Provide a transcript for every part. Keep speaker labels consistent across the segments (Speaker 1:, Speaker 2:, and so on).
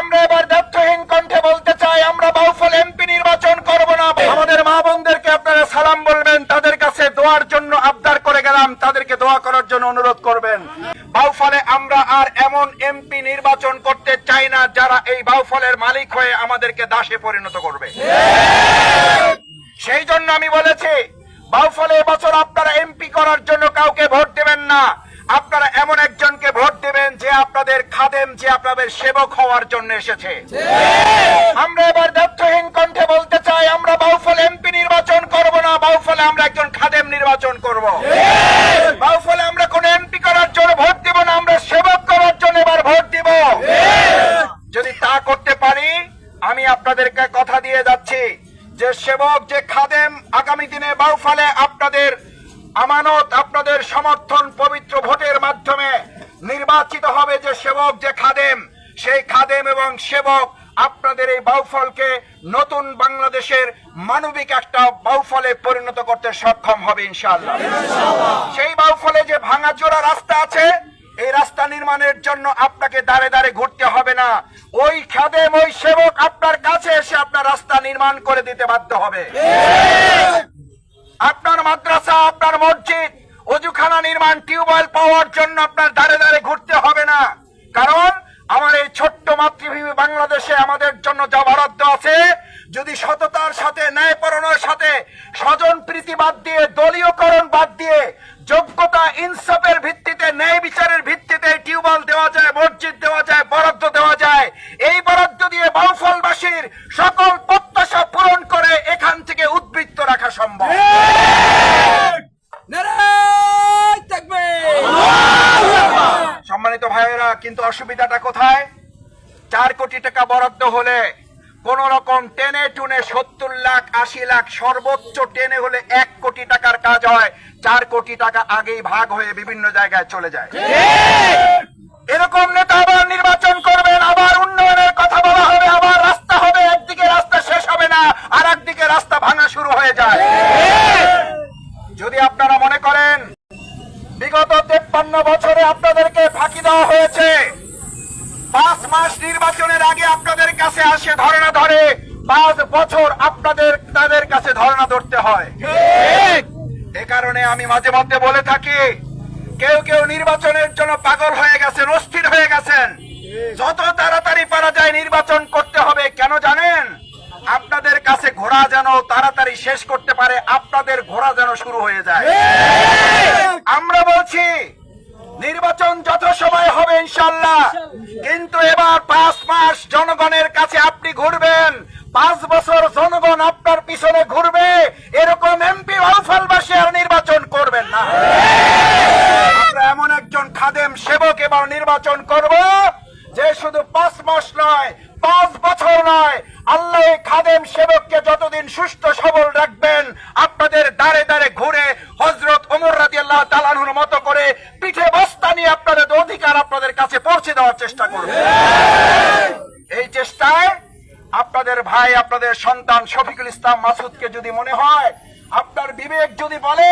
Speaker 1: আমরা এবার দায়িত্বহীন কণ্ঠে বলতে চাই, আমরা বাউফল এমপি নির্বাচন করব না। আমাদের মা বোনদেরকে আপনারা সালাম বলবেন, তাদের কাছে দোয়ার জন্য আবদার করে গেলাম, তাদেরকে দোয়া করার জন্য অনুরোধ করবেন। বাউফলে আমরা আর এমন এমপি নির্বাচন করতে চাই না, যারা এই বাউফলের মালিক হয়ে আমাদেরকে দাসে পরিণত করবে। সেই জন্য আমি বলেছি, বাউফলে এবছর আপনারা এমপি করার জন্য কাউকে ভোট দেবেন না। আপনারা এমন একজনকে ভোট দেবেন যে আপনাদের খাদেম, যে আপনাদের সেবক হওয়ার জন্য এসেছে। আমরা এবার দায়িত্বহীন কণ্ঠে বলতে চাই, আমরা বাউফল এমপি নির্বাচন করব না, বাউফলে আমরা একজন খাদেম নির্বাচন করব। বাউফলে আমরা কোন এমপি করার জন্য ভোট দিব না, আমরা সেবক করার জন্য এবার ভোট দিব। যদি তা করতে পারি, আমি আপনাদেরকে কথা দিয়ে যাচ্ছি যে সেবক, যে খাদেম, আগামী দিনে বাউফালে আপনাদের আমানত আপনাদের সমর্থন পবিত্র ভোটের মাধ্যমে নির্বাচিত হবে যে সেবক, যে খাদেম, সেই খাদেম এবং সেবক আপনাদের এই বাউফলকে নতুন বাংলাদেশের মানবিক একটা বাউফলে পরিণত করতে সক্ষম হবে, ইনশাআল্লাহ। সেই বাউফলে যে ভাঙাচোরা রাস্তা আছে, এই রাস্তা নির্মাণের জন্য আপনাকে দাঁড়ে দাঁড়ে ঘুরতে হবে না। ওই খাদেম, ওই সেবক আপনার কাছে এসে আপনার রাস্তা নির্মাণ করে দিতে বাধ্য হবে। আপনার মাদ্রাসা, আপনার মসজিদ, অজুখানা নির্মাণ, টিউবওয়েল পাওয়ার জন্য আপনার দাঁড়ে দাঁড়ে ঘুরতে হবে না। কারণ আমার এই ছোট্ট মাতৃভূমি বাংলাদেশে আমাদের জন্য যা বরাদ্দ আছে, যদি সততার সাথে ন্যায়পরণের সাথে স্বজন প্রীতি বাদ দিয়ে দলীয়করণ বাদ দিয়ে যোগ্যতা ইনসাফের ভিত্তিতে ন্যায় বিচারের ভিত্তিতে টিউবওয়েল দেওয়া যায় মসজিদ দেওয়া যায় বরাদ্দ দেওয়া যায় এই বরাদ্দ দিয়ে বাউফলবাসীর সকল প্রত্যাশা পূরণ করে এখান থেকে উদ্বৃত্ত রাখা সম্ভব
Speaker 2: নারায় থাকবে
Speaker 1: সম্মানিত ভাইয়েরা কিন্তু অসুবিধাটা কোথায় চার কোটি টাকা বরাদ্দ হলে কোন রকম টেনে টুনে সত্তর লাখ আশি লাখ সর্বোচ্চ টেনে হলে এক কোটি টাকার কাজ হয়। চার কোটি টাকা আগেই ভাগ হয়ে বিভিন্ন জায়গায় চলে যায়। এরকম নেতা আবার নির্বাচন করবেন আবার নির্বাচনের আগে আপনাদের কাছে আসে ধর্ণা ধরে। পাঁচ বছর আপনাদের তাদের কাছে ধর্ণা ধরতে হয়। এ কারণে আমি মাঝে মধ্যে বলে থাকি কেউ কেউ নির্বাচনের জন্য পাগল হয়ে গেছেন অস্থির হয়ে গেছেন। যত তাড়াতাড়ি পারা যায় নির্বাচন করতে হবে কেন জানেন? আপনাদের কাছে ঘোড়া যেন তাড়াতাড়ি শেষ করতে পারে আপনাদের ঘোড়া যেন শুরু হয়ে যায়। আমরা বলছি নির্বাচন যত সময় হবে ইনশাল্লাহ কিন্তু এবার পাঁচ মাস জনগণের কাছে আপনি ঘুরবেন পাঁচ বছর জনগণ আপনার পিছনে ঘুরবে এরকম এমপি আলফালবাসী আর নির্বাচন করবেন না আমরা এমন একজন খাদেম সেবক এবার নির্বাচন করব যে শুধু পাঁচ মাস নয়, পাঁচ বছর নয়। আল্লাহ খাদেম সেবককে যতদিন সুস্থ সবল রাখবেন, আপনাদের দাঁড়ে দাঁড়ে ঘুরে হজরত ওমর রাজি আল্লাহ তালানুর মতো করে পিঠে বস্তা নিয়ে আপনাদের অধিকার আপনাদের কাছে পৌঁছে দেওয়ার চেষ্টা করবে। এই চেষ্টায় আপনাদের ভাই, আপনাদের সন্তান শফিকুল ইসলাম মাসুদকে যদি মনে হয়, আপনার বিবেক যদি বলে,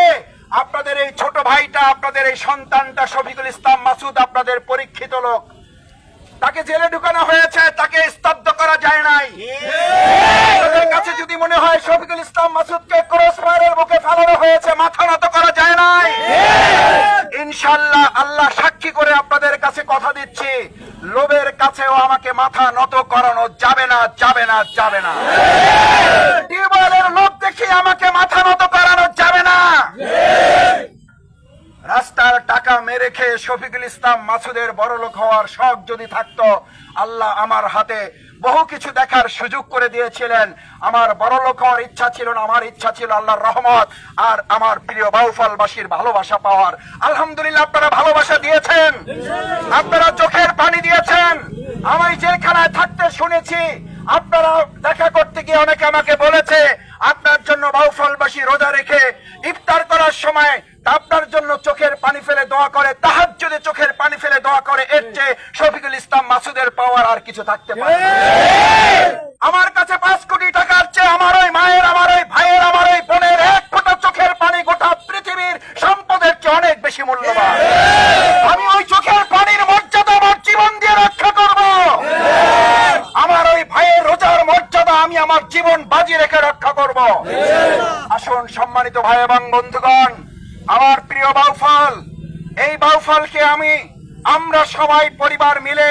Speaker 1: আপনাদের এই ছোট ভাইটা, আপনাদের এই সন্তানটা শফিকুল ইসলাম মাসুদ আপনাদের পরীক্ষিত লোক। তাকে জেলে ঢুকানো হয়েছে, তাকে স্তব্ধ করা যায় নাই। আপনাদের কাছে যদি মনে হয় শফিকুল ইসলাম মাসুদকে ক্রস ফায়ারের বুকে ফেলানো হয়েছে, মাথা নত করা যায় নাই। ইনশাল্লাহ আল্লাহ সাক্ষী করে আপনাদের কাছে কথা দিচ্ছি। লোভের কাছেও আমাকে মাথা নত করানো যাবে না যাবে না যাবে না। টিউবওয়েলের লোভ দেখি আমাকে মাথা নত করানো যাবে না রাস্তার টাকা মেরে খেয়ে শফিকুল ইসলাম মাসুদের বড়লোক হওয়ার শখ যদি থাকতো, আল্লাহ আমার হাতে বহু কিছু দেখার সুযোগ করে দিয়েছিলেন। আমার বড়লোক হওয়ার ইচ্ছা ছিল না, আমার ইচ্ছা ছিল আল্লাহর রহমত আর আমার প্রিয় বাউফলবাসীর ভালোবাসা পাওয়ার। আলহামদুলিল্লাহ আপনারা ভালোবাসা দিয়েছেন। আপনারা চোখের পানি দিয়েছেন। আমি জেলখানায় থাকতে শুনেছি, আপনারা দেখা করতে গিয়ে অনেকে আমাকে বলেছে, আপনার জন্য বাউফলবাসী রোজা রেখে ইফতার করার সময় আপনার জন্য চোখের পানি ফেলে দোয়া করে তাহার যদি চোখের পানি ফেলে দোয়া করে এর চেয়ে শফিকুল ইসলাম মাসুদের পাওয়ার আর কিছু থাকতে পারে আমার কাছে পাঁচ কোটি টাকার চেয়ে আমার ওই মায়ের আমার ওই ভাইয়ের আমার ওই বোনের এক ফোঁটা চোখের পানি গোটা পৃথিবীর সম্পদের চেয়ে অনেক বেশি মূল্যবান। আমি ওই চোখের পানির মর্যাদা আমার জীবন দিয়ে রক্ষা করব। জীবন বাজি রেখে রক্ষা করব। আসুন সম্মানিত ভাই এবং বন্ধুগণ আমার প্রিয় বাউফল, এই বাউফলকে আমি, আমরা সবাই পরিবার মিলে,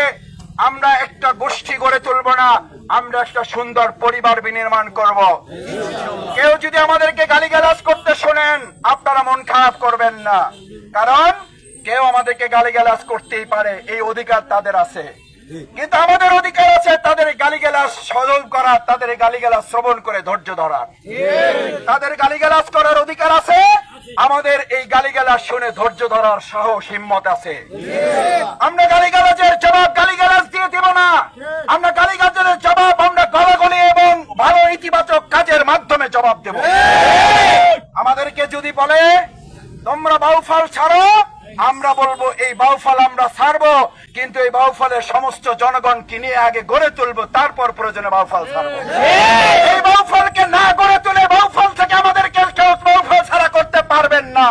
Speaker 1: আমরা একটা গোষ্ঠী গড়ে তুলব না, আমরা একটা সুন্দর পরিবার বিনির্মাণ করব। কেউ যদি আমাদেরকে গালিগালাজ করতে শোনেন, আপনারা মন খারাপ করবেন না। কারণ, কেউ আমাদেরকে গালিগালাজ করতেই পারে, এই অধিকার তাদের আছে। কিন্তু আমাদের অধিকার আছে তাদের গালিগালাজ সজল করার তাদের গালিগালাজ শ্রবণ করে ধৈর্য ধরার তাদের গালিগালাজ করার অধিকার আছে আমাদের এই গালিগালাজ শুনে ধৈর্য ধরার সাহস, হিম্মত আছে। আমরা গালিগালাজের জবাব গালিগালাজ দিয়ে দিব না। আমরা গালিগালাজের জবাব আমরা গলাগলি এবং ভালো ইতিবাচক কাজের মাধ্যমে জবাব দেব। আমাদেরকে যদি বলে, তোমরা বাউফাল ছাড়ো, আমরা বলব এই বাউফল আমরা ছাড়বো, কিন্তু এই বাউফলের সমস্ত জনগণকে নিয়ে আগে গড়ে তুলবো, তারপর প্রয়োজনে বাউফাল ছাড়বো। এই বাউফলকে না গড়ে তুলে না।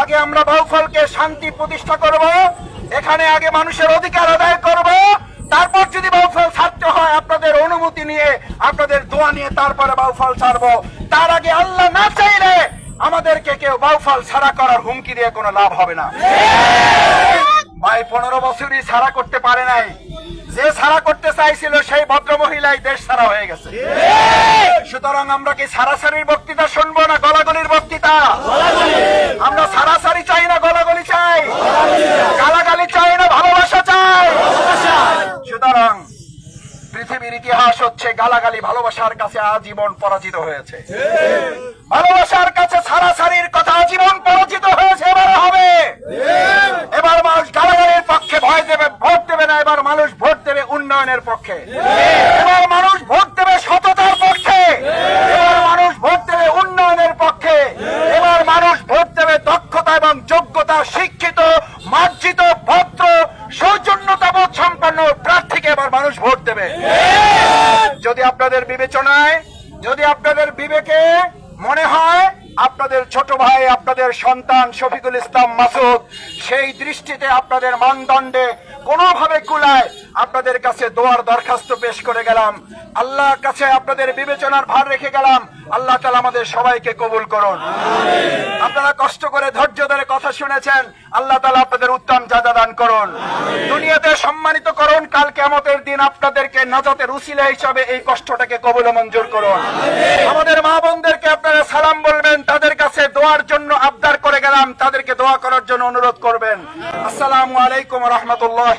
Speaker 1: আগে আমরা বাউফলকে শান্তি প্রতিষ্ঠা করব, এখানে আগে মানুষের অধিকার আদায় করব, তারপর যদি বাউফল ছাড়তে হয়, আপনাদের অনুমতি নিয়ে, আপনাদের দোয়া নিয়ে তারপরে বাউফল ছাড়বো। তার আগে আল্লাহ না চাইলে আমাদেরকে কেউ বাউফল ছাড়া করার হুমকি দিয়ে কোনো লাভ হবে না। ভাই, পনেরো বছরই ছাড়া করতে পারে নাই। যে ছাড়া করতে চাইছিল, সেই ভদ্র মহিলাই দেশ ছাড়া হয়ে গেছে। সুতরাং আমরা কি সারাসারির বক্তৃতা শুনব না গলাগলির বক্তৃতা আমরা সারাসারি চাই না, গলাগলি চাই। গালাগালি চাই না, ভালোবাসা চাই। সুতরাং পৃথিবীর ইতিহাস হচ্ছে গালাগালি ভালোবাসার কাছে আজীবন পরাজিত হয়েছে। ভালোবাসার কাছে সারাসারির কথা আজীবন পরাজিত হয়েছে, এবার হবে। এবার মানুষ গালাগালির পক্ষে ভয় দেবে, ভোট দেবে না, এবার মানুষ ভোট দেবে উন্নয়নের পক্ষে। এবার মানুষ ভোট দেবে সততার পক্ষে এবার মানুষ ভোট দেবে উন্নয়নের পক্ষে এবার মানুষ ভোট দেবে দক্ষতা এবং যোগ্যতা শিক্ষিত মার্জিত ভদ্র সৌজন্যতাবোধ সম্পন্ন প্রার্থীকে এবার মানুষ ভোট দেবে। যদি আপনাদের বিবেচনায় যদি আপনাদের বিবেকে মনে হয় আপনাদের ছোট ভাই আপনাদের সন্তান শফিকুল ইসলাম মাসুদ সেই দৃষ্টিতে আপনাদের মানদণ্ডে কোনোভাবে কুলায় আপনাদের কাছে দোয়ার দরখাস্ত পেশ করে গেলাম। আল্লাহর কাছে আপনাদের বিবেচনার ভার রেখে গেলাম। আল্লাহ তালা আমাদের সবাইকে কবুল করুন। আপনারা কষ্ট করে ধৈর্য ধরে কথা শুনেছেন। আল্লাহ তালা আপনাদের উত্তম যাজা দান করুন। দুনিয়াতে সম্মানিত করুন। কাল কেমতের দিন আপনাদেরকে নাজাতের উসিলা হিসাবে এই কষ্টটাকে কবুল মঞ্জুর করুন। আমাদের মা বোনদেরকে আপনারা সালাম বলবেন। তাদের কাছে দোয়ার জন্য আবদার করে গেলাম, তাদেরকে দোয়া করার জন্য অনুরোধ করবেন। আসসালামু আলাইকুম রহমতুল্লাহ